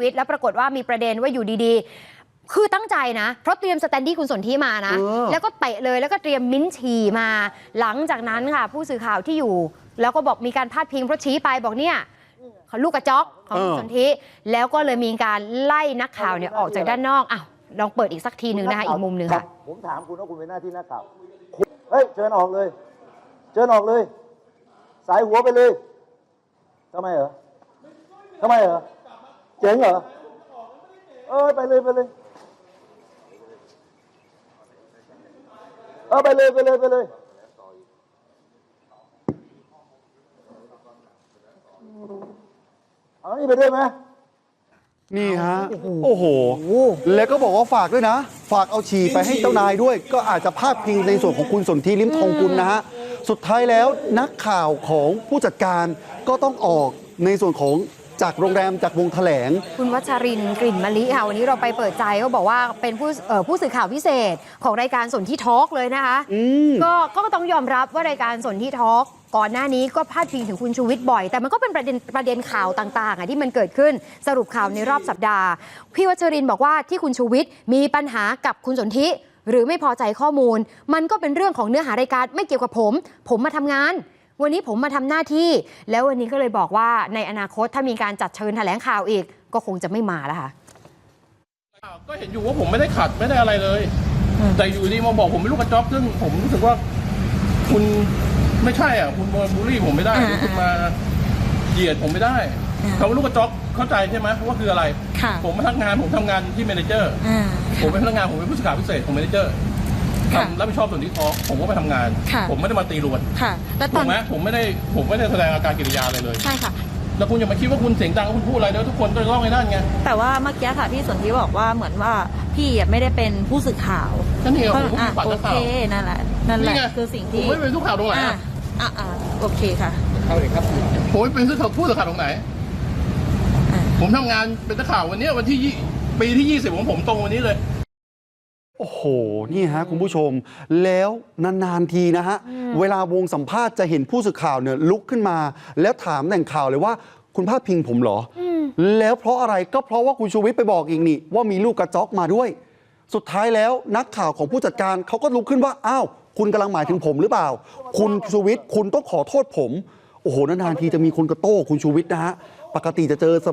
วิตแล้วปรากฏว่ามีประเด็นว่าอยู่ดีๆ คือตั้งใจนะ เพราะเตรียมสแตนดี้คุณสนธิมานะ เออ แล้วก็เตะเลยแล้วก็เตรียมมิ้นท์ฉี่มา หลังจากนั้นค่ะ ผู้สื่อข่าวที่อยู่ แล้วก็บอกมีการพาดพิงเพราะชี้ไปบอกเนี่ยเขาลูกกระจอกของคุณสนธิแล้วก็เลยมีการไล่นักข่าวเนี่ยออกจากด้านนอกอ้าวลองเปิดอีกสักทีหนึ่งนะคะอีกมุมหนึ่งค่ะ ผมถามคุณว่าคุณเป็นหน้าที่นักข่าวคุณเฮ้ย เชิญออกเลย เชิญออกเลย สายหัวไปเลยทำไมเหรอทำไมเหรอ เจ๋งเหรอ เออไปเลยไปเลย เออไปเลยไปเลยไปเลยเอานี่ไปด้วยไหม นี่ฮะ โอ้โห แล้วก็บอกว่าฝากด้วยนะ ฝากเอาฉี่ไปให้เจ้านายด้วย ก็อาจจะพาดพิงในส่วนของคุณสนธิลิมทองกุลนะฮะ สุดท้ายแล้วนักข่าวของผู้จัดการก็ต้องออกในส่วนของ จากโรงแรมจากวงแถลง คุณวัชรินทร์กลิ่นมะลิค่ะ วันนี้เราไปเปิดใจก็บอกว่าเป็นผู้เอ่อผู้สื่อข่าวพิเศษของรายการสนที่ทอล์กเลยนะคะ อืม ก็ก็ต้องยอมรับว่ารายการสนที่ทอล์กก่อนหน้านี้ก็พาดพิงถึงคุณชูวิทย์บ่อย แต่มันก็เป็นประเด็นประเด็นข่าวต่างๆอะที่มันเกิดขึ้นสรุปข่าวในรอบสัปดาห์ พี่วัชรินทร์บอกว่าที่คุณชูวิทย์มีปัญหากับคุณสนธิหรือไม่พอใจข้อมูล มันก็เป็นเรื่องของเนื้อหารายการไม่เกี่ยวกับผม ผมมาทำงาน วันนี้ผมมาทำหน้าที่ แล้ววันนี้ก็เลยบอกว่าในอนาคตถ้ามีการจัดเชิญแถลงข่าวอีก ก็คงจะไม่มาแล้วค่ะก็เห็นอยู่ว่าผมไม่ได้ขัดไม่ได้อะไรเลย แต่อยู่ดีมาบอกผมเป็นลูกกระจอกซึ่งผมรู้สึกว่าคุณไม่ใช่อะ คุณมาบูลลี่ผมไม่ได้หรือคุณมาเหยียดผมไม่ได้คำว่าลูกกระจอกเข้าใจใช่ไหมว่าคืออะไรค่ะผมมาทำงานผมทำงานที่เมเนเจอร์อ่าผมเป็นพนักงานผมเป็นผู้สื่อข่าวพิเศษของเมเนเจอร์ ค่ะ ทำรับผิดชอบส่วนที่ทอล์กผมก็ไปทำงาน ค่ะ ผมไม่ได้มาตีรวนค่ะ แล้วตถูอนกไหมผมไม่ได้ผมไม่ได้แสดงอาการกิริยาอะไรเลย ใช่ค่ะ แล้วคุณอย่ามาคิดว่าคุณเสียงดังแล้วคุณพูดอะไรแล้วทุกคนก็ร้องไอ้นั่นไงแต่ว่าเมื่อกี้ค่ะพี่สนธิบอกว่าเหมือนว่าพี่อะไม่ได้เป็นผู้สื่อข่าวก็นี่ไงผมก็อะปัดโอนักเคข่าวนั่นแหละนั่นแหละนี่ไงคือสิ่งผมที่ไม่เป็นทุกข่าวตรงไหนอะอะอะอะโอเคค่ะผมไม่เป็นผู้สื่อข่าวตรงไหน อะผมทำงานเป็นนักข่าววันเนี้ยวันที่ยี่ปีที่ 20 ของผมตรงวันนี้เลย โอ้โห นี่ฮะคุณผู้ชม แล้วนาน ๆ ทีนะฮะ เวลาวงสัมภาษณ์จะเห็นผู้สื่อข่าวเนี่ยลุกขึ้นมา แล้วถามแหล่งข่าวเลยว่าคุณพาดพิงผมเหรออแล้วเพราะอะไรก็เพราะว่าคุณชูวิทย์ไปบอกอีกนี่ ว่ามีลูกกระจอกมาด้วย สุดท้ายแล้วนักข่าวของผู้จัดการเขาก็ลุกขึ้นว่า อ้าว คุณกำลังหมายถึงผมหรือเปล่า คุณชูวิทย์คุณต้องขอโทษผม โอ้โหนานๆทีจะมีคนกระโต้คุณชูวิทย์นะฮะ ปกติจะเจอส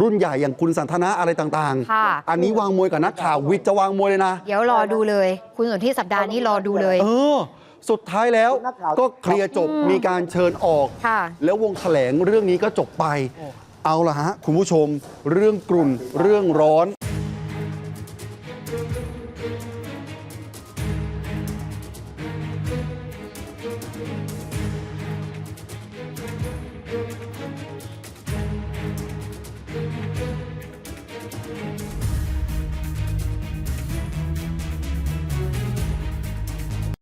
รุ่นใหญ่อย่างคุณสันทนาอะไรต่างค่ะ ๆ อันนี้วางมวยกับนักข่าววิทย์จะวางมวยเลยนะ เดี๋ยวรอดูเลย คุณสนที่สัปดาห์นี้รอดูเลย เออ สุดท้ายแล้วนักข่าว ก็เคลียร์จบมีการเชิญออก ค่ะ แล้ววงแถลงเรื่องนี้ก็จบไป เอาละฮะ คุณผู้ชม เรื่องกลุ่น เรื่องร้อน